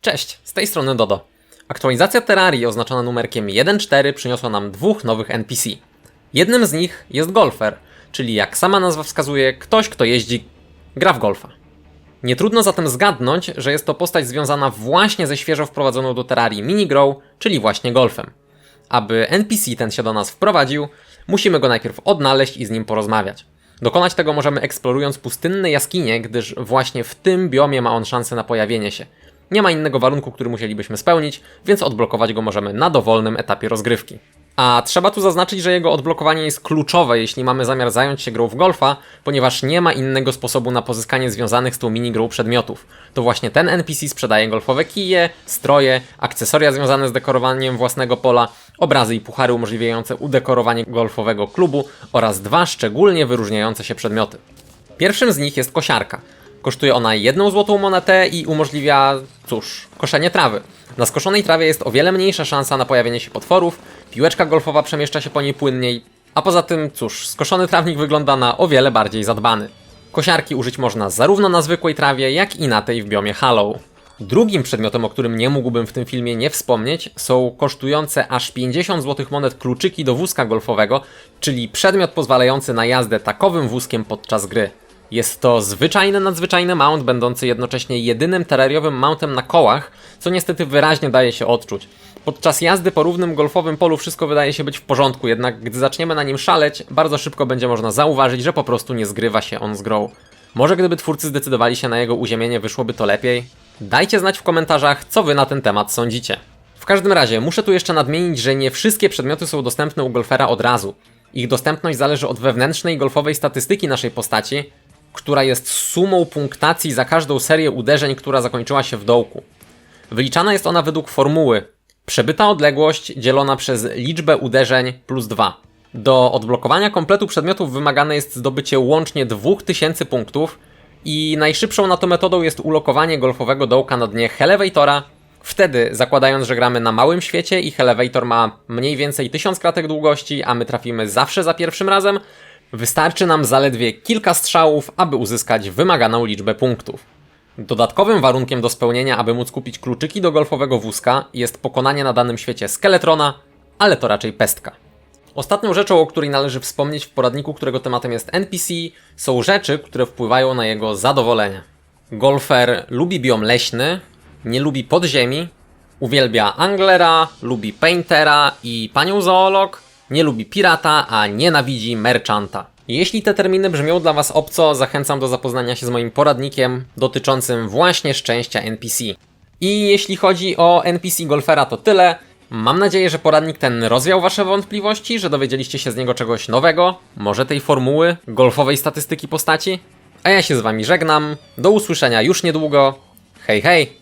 Cześć, z tej strony Dodo. Aktualizacja Terrarii oznaczona numerkiem 1.4 przyniosła nam dwóch nowych NPC. Jednym z nich jest golfer, czyli jak sama nazwa wskazuje, ktoś kto jeździ, gra w golfa. Nie trudno zatem zgadnąć, że jest to postać związana właśnie ze świeżo wprowadzoną do Terrarii minigrow, czyli właśnie golfem. Aby NPC ten się do nas wprowadził, musimy go najpierw odnaleźć i z nim porozmawiać. Dokonać tego możemy eksplorując pustynne jaskinie, gdyż właśnie w tym biomie ma on szansę na pojawienie się. Nie ma innego warunku, który musielibyśmy spełnić, więc odblokować go możemy na dowolnym etapie rozgrywki. A trzeba tu zaznaczyć, że jego odblokowanie jest kluczowe, jeśli mamy zamiar zająć się grą w golfa, ponieważ nie ma innego sposobu na pozyskanie związanych z tą minigrą przedmiotów. To właśnie ten NPC sprzedaje golfowe kije, stroje, akcesoria związane z dekorowaniem własnego pola, obrazy i puchary umożliwiające udekorowanie golfowego klubu oraz dwa szczególnie wyróżniające się przedmioty. Pierwszym z nich jest kosiarka. Kosztuje ona jedną złotą monetę i umożliwia, cóż, koszenie trawy. Na skoszonej trawie jest o wiele mniejsza szansa na pojawienie się potworów, piłeczka golfowa przemieszcza się po niej płynniej, a poza tym, cóż, skoszony trawnik wygląda na o wiele bardziej zadbany. Kosiarki użyć można zarówno na zwykłej trawie, jak i na tej w biomie Hollow. Drugim przedmiotem, o którym nie mógłbym w tym filmie nie wspomnieć, są kosztujące aż 50 zł monet kluczyki do wózka golfowego, czyli przedmiot pozwalający na jazdę takowym wózkiem podczas gry. Jest to zwyczajny, nadzwyczajny mount, będący jednocześnie jedynym terrariowym mountem na kołach, co niestety wyraźnie daje się odczuć. Podczas jazdy po równym golfowym polu wszystko wydaje się być w porządku, jednak gdy zaczniemy na nim szaleć, bardzo szybko będzie można zauważyć, że po prostu nie zgrywa się on z grą. Może gdyby twórcy zdecydowali się na jego uziemienie, wyszłoby to lepiej? Dajcie znać w komentarzach, co wy na ten temat sądzicie. W każdym razie, muszę tu jeszcze nadmienić, że nie wszystkie przedmioty są dostępne u golfera od razu. Ich dostępność zależy od wewnętrznej golfowej statystyki naszej postaci, która jest sumą punktacji za każdą serię uderzeń, która zakończyła się w dołku. Wyliczana jest ona według formuły przebyta odległość dzielona przez liczbę uderzeń plus 2. Do odblokowania kompletu przedmiotów wymagane jest zdobycie łącznie 2000 punktów i najszybszą na to metodą jest ulokowanie golfowego dołka na dnie Elevatora. Wtedy, zakładając, że gramy na małym świecie i Elevator ma mniej więcej 1000 kratek długości, a my trafimy zawsze za pierwszym razem, Wystarczy nam zaledwie kilka strzałów, aby uzyskać wymaganą liczbę punktów. Dodatkowym warunkiem do spełnienia, aby móc kupić kluczyki do golfowego wózka, jest pokonanie na danym świecie skeletrona, ale to raczej pestka. Ostatnią rzeczą, o której należy wspomnieć w poradniku, którego tematem jest NPC, są rzeczy, które wpływają na jego zadowolenie. Golfer lubi biom leśny, nie lubi podziemi, uwielbia anglera, lubi paintera i panią zoolog, nie lubi pirata, a nienawidzi merchanta. Jeśli te terminy brzmią dla Was obco, zachęcam do zapoznania się z moim poradnikiem dotyczącym właśnie szczęścia NPC. I jeśli chodzi o NPC Golfera to tyle. Mam nadzieję, że poradnik ten rozwiał Wasze wątpliwości, że dowiedzieliście się z niego czegoś nowego, może tej formuły golfowej statystyki postaci. A ja się z Wami żegnam, do usłyszenia już niedługo. Hej hej!